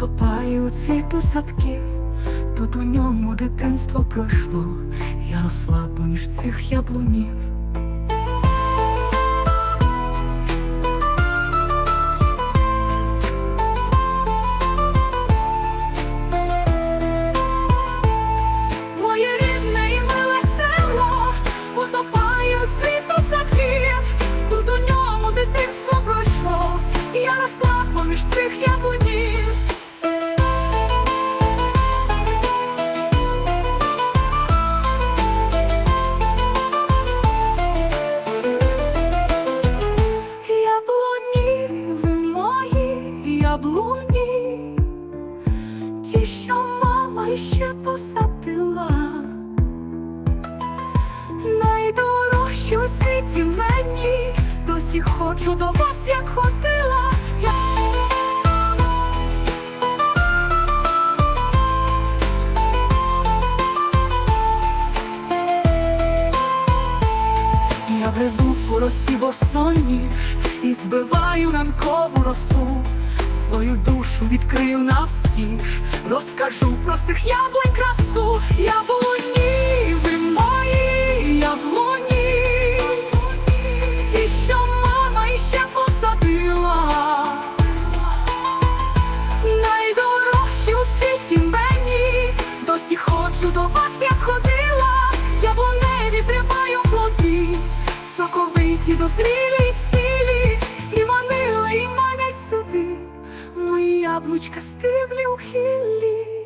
Потопаю цвіту садків, тут у ньому дитинство пройшло, я росла поміж цих яблунів. Ще посадила, найдорожчі у світі мені, досі хочу до вас, як ходила. Я бреду по росі босоніж і збиваю ранкову росу. Свою душу відкрию навстіж, розкажу про цих яблунь красу. Яблуні, ви мої яблуні, що мама іще посадила. Найдорожчі світі мені, досі ходжу до вас, як ходила, яблуневі зриваю плоди, соковиті, дозрілі яблучка стиглі у хіллі.